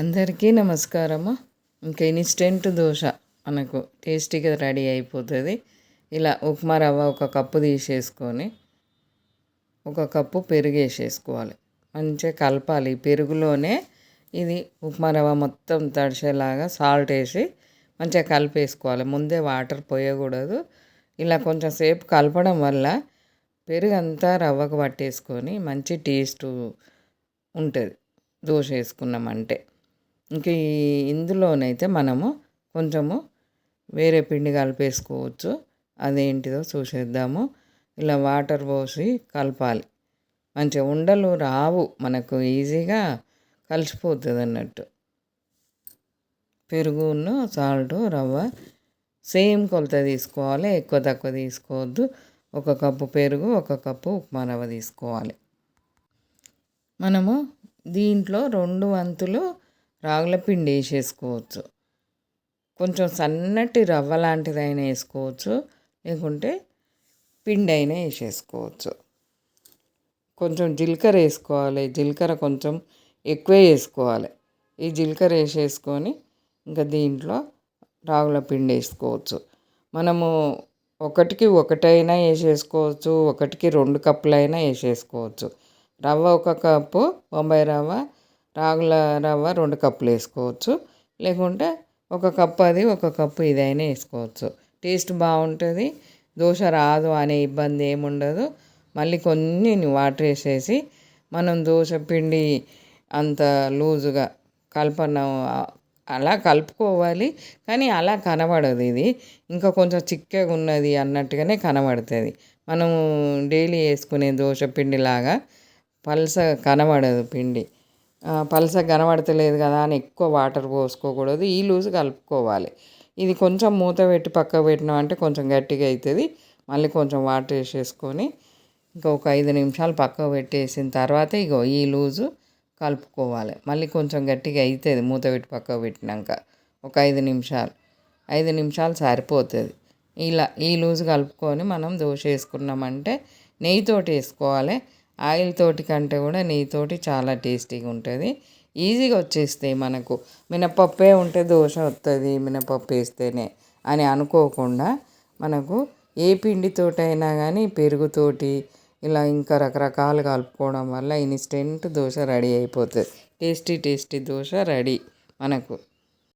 అందరికీ నమస్కారము. ఇంకా ఇన్స్టెంట్ దోశ మనకు టేస్టీగా రెడీ అయిపోతుంది. ఇలా ఉప్మా రవ్వ ఒక కప్పు తీసేసుకొని ఒక కప్పు పెరుగు వేసేసుకోవాలి. మంచిగా కలపాలి. పెరుగులోనే ఇది ఉప్మా రవ్వ మొత్తం తడిసేలాగా సాల్ట్ వేసి మంచిగా కలిపేసుకోవాలి. ముందే వాటర్ పోయకూడదు. ఇలా కొంచెం సేపు కలపడం వల్ల పెరుగు అంతా రవ్వకు పట్టేసుకొని మంచి టేస్ట్ ఉంటుంది. దోశ వేసుకున్నామంటే. ఇంక ఈ ఇందులోనైతే మనము కొంచెము వేరే పిండి కలిపేసుకోవచ్చు. అదేంటిదో చూసేద్దాము. ఇలా వాటర్ పోసి కలపాలి. మంచిగా ఉండలు రావు. మనకు ఈజీగా కలిసిపోతుంది అన్నట్టు. పెరుగును సాల్ట్ రవ్వ సేమ్ కొలత తీసుకోవాలి. ఎక్కువ తక్కువ తీసుకోవద్దు. ఒక కప్పు పెరుగు ఒక కప్పు ఉప్మా రవ్వ తీసుకోవాలి. మనము దీంట్లో రెండు వంతులు రాగుల పిండి వేసేసుకోవచ్చు. కొంచెం సన్నటి రవ్వ లాంటిదైనా వేసుకోవచ్చు. లేకుంటే పిండి అయినా వేసేసుకోవచ్చు. కొంచెం జీలకర్ర వేసుకోవాలి. జీలకర్ర కొంచెం ఎక్కువే వేసుకోవాలి. ఈ జీలకర్ర వేసేసుకొని ఇంకా దీంట్లో రాగుల పిండి వేసుకోవచ్చు. మనము ఒకటికి ఒకటైనా వేసేసుకోవచ్చు. ఒకటికి రెండు కప్పులైనా వేసేసుకోవచ్చు. రవ్వ ఒక కప్పు బొంబాయి రవ్వ రాగుల రవ్వ రెండు కప్పులు వేసుకోవచ్చు. లేకుంటే ఒక కప్పు అది ఒక కప్పు ఇదైనా వేసుకోవచ్చు. టేస్ట్ బాగుంటుంది. దోశ రాదు అనే ఇబ్బంది ఏముండదు. మళ్ళీ కొన్ని వాటర్ వేసేసి మనం దోశ పిండి అంత లూజుగా కలపన అలా కలుపుకోవాలి. కానీ అలా కనబడదు ఇది. ఇంకా కొంచెం చిక్కగా ఉన్నది అన్నట్టుగానే కనబడుతుంది. మనం డైలీ వేసుకునే దోశ పిండిలాగా పలస కనబడదు పిండి. పలస కనబడతలేదు కదా అని ఎక్కువ వాటర్ పోసుకోకూడదు ఈ లూజ్ కలుపుకోవాలి. ఇది కొంచెం మూత పెట్టి పక్కకు పెట్టినామంటే కొంచెం గట్టిగా అవుతుంది మళ్ళీ కొంచెం వాటర్ వేసేసుకొని ఇంకా ఒక ఐదు నిమిషాలు పక్కకు పెట్టేసిన తర్వాత ఇగో ఈ లూజు కలుపుకోవాలి. మళ్ళీ కొంచెం గట్టిగా అవుతుంది మూత పెట్టి పక్కకు పెట్టినాక. ఒక ఐదు నిమిషాలు. ఐదు నిమిషాలు సరిపోతుంది. ఇలా ఈ లూజు కలుపుకొని మనం దోశ వేసుకున్నామంటే నెయ్యితోటి వేసుకోవాలి. ఆయిల్ తోటి కంటే కూడా నెయ్యితోటి చాలా టేస్టీగా ఉంటుంది. ఈజీగా వచ్చేస్తాయి మనకు. మినపప్పే ఉంటే దోశ వస్తుంది మినపప్పు వేస్తేనే అని అనుకోకుండా మనకు ఏ పిండితోటైనా కానీ పెరుగుతోటి ఇలా ఇంకా రకరకాలు కలుపుకోవడం వల్ల ఇన్స్టెంట్ దోశ రెడీ అయిపోతుంది. టేస్టీ టేస్టీ దోశ రెడీ మనకు.